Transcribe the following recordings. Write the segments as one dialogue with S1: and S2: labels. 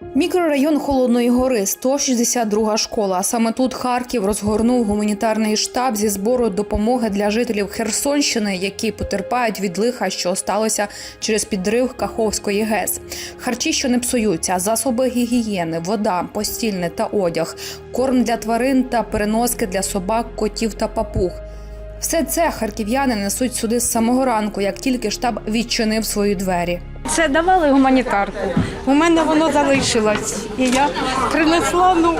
S1: Мікрорайон Холодної Гори, 162 школа. Саме тут Харків розгорнув гуманітарний штаб зі збору допомоги для жителів Херсонщини, які потерпають від лиха, що сталося через підрив Каховської ГЕС. Харчі, що не псуються, засоби гігієни, вода, постільне та одяг, корм для тварин та переноски для собак, котів та папуг. Все це харків'яни несуть сюди з самого ранку, як тільки штаб відчинив свої двері.
S2: Це давали гуманітарку. У мене воно залишилось. І я принесла, ну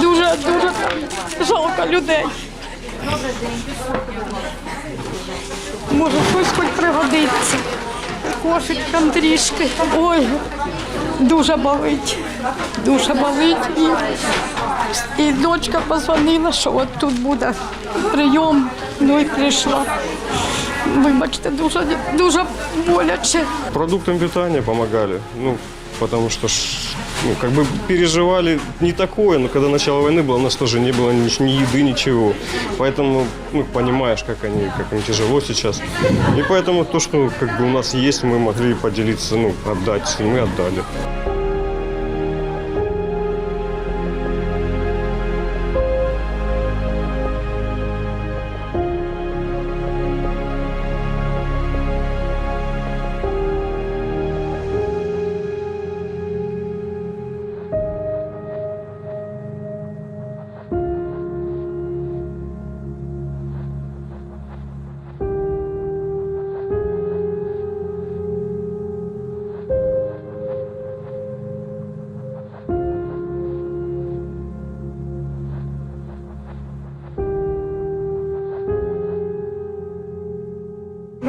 S2: дуже, дуже жалко людей. Може, щось хоч пригодиться. Кошик там трішки. Ой, дуже болить. Дуже болить. І, і дочка позвонила, що от тут буде прийом. Ну і прийшла. Вибачте, дуже, дуже боляче.
S3: Продуктам питания помогали. Ну, потому что ж, ну, как бы переживали не такое, но когда начало войны было, у нас тоже не было ни, ни еды, ничего. Поэтому, ну, понимаешь, как они, как им тяжело сейчас. И поэтому то, что как бы у нас есть, мы могли поделиться, ну, отдать, и мы отдали.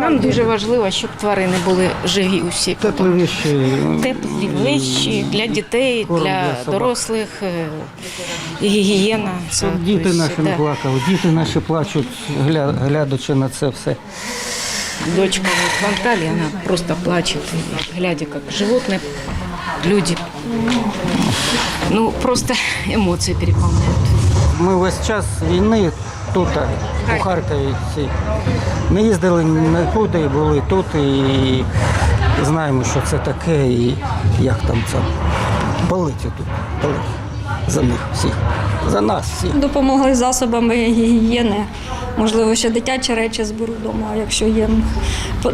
S2: Нам дуже важливо, щоб тварини були живі усі.
S4: Теплі
S2: речі для дітей, для дорослих, е, гігієна.
S4: Діти наші не плакали. Діти наші плачуть, гля- глядячи на це все.
S2: Дочка в квартале, она просто плачет, глядя, как животные, люди. Ну, просто эмоции переполняют.
S4: Ми весь час війни тут, у Харкові. Не їздили нікуди, були тут і знаємо, що це таке і як там це. Болить тут, болить. За них всіх. За нас всіх.
S5: допомогли засобами гігієни. Можливо, ще дитячі речі зберу вдома, якщо є.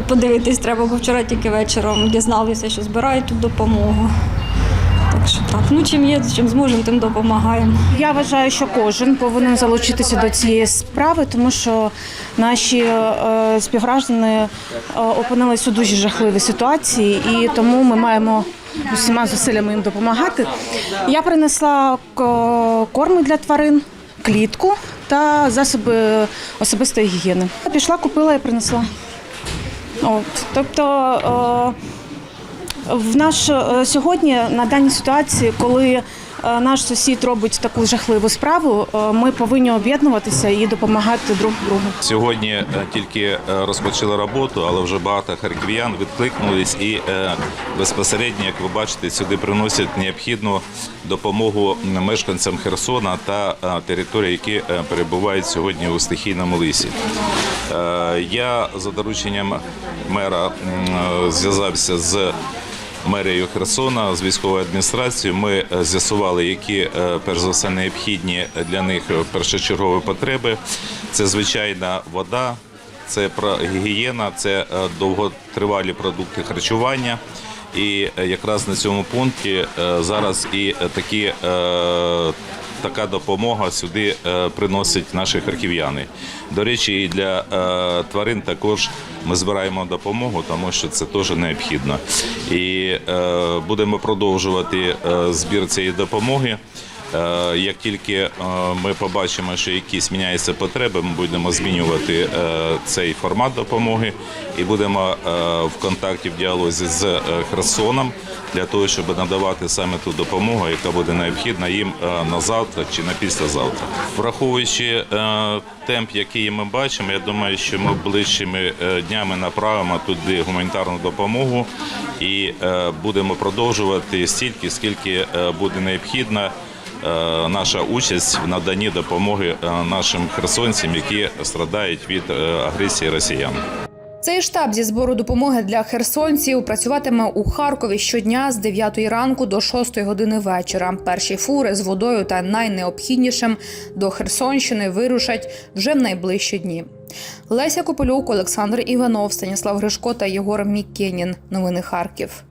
S5: Подивитись треба, бо вчора тільки вечором дізналися, що збирають тут допомогу. Ну, чим є, чим зможемо, тим допомагаємо.
S6: Я вважаю, що кожен повинен залучитися до цієї справи, тому що наші е, співграждани е, опинились у дуже жахливій ситуації, і тому ми маємо усіма зусиллями їм допомагати. Я принесла корми для тварин, клітку та засоби особистої гігієни. Пішла, купила і принесла. От, тобто. В наш е, сьогодні на даній ситуації, коли е, наш сусід робить таку жахливу справу, е, ми повинні об'єднуватися і допомагати друг другу.
S7: Сьогодні тільки розпочали роботу, але вже багато харків'ян відкликнулись і безпосередньо, як ви бачите, сюди приносять необхідну допомогу мешканцям Херсона та територій, які перебувають сьогодні у стихійному лисі. Я за дорученням мера зв'язався з мерією Херсона з військовою адміністрацією. Ми е, з'ясували, які е, перш за все необхідні для них е, першочергові потреби. Це звичайна вода, це гігієна, це довготривалі продукти харчування. І якраз на цьому пункті зараз і такі. Така допомога сюди е, приносять наші харків'яни. До речі, і для е, тварин також ми збираємо допомогу, тому що це теж необхідно. І е, будемо продовжувати збір цієї допомоги. Е, Як тільки е, ми побачимо, що якісь міняються потреби, ми будемо змінювати е, цей формат допомоги і будемо в контакті в діалозі з Херсоном для того, щоб надавати саме ту допомогу, яка буде необхідна їм на завтра чи на післязавтра. Враховуючи темп, який ми бачимо, я думаю, що ми ближчими днями направимо туди гуманітарну допомогу і будемо продовжувати стільки, скільки буде необхідно наша участь в наданні допомоги е, нашим херсонцям, які страдають від е, агресії росіян.
S1: Цей штаб зі збору допомоги для херсонців працюватиме у Харкові щодня з 9 ранку до 6 години вечора. Перші фури з водою та найнеобхіднішим до Херсонщини вирушать вже в найближчі дні. Леся Копилюк, Олександр Іванов, Станіслав Гришко та Єгор Мікенін. Новини Харків.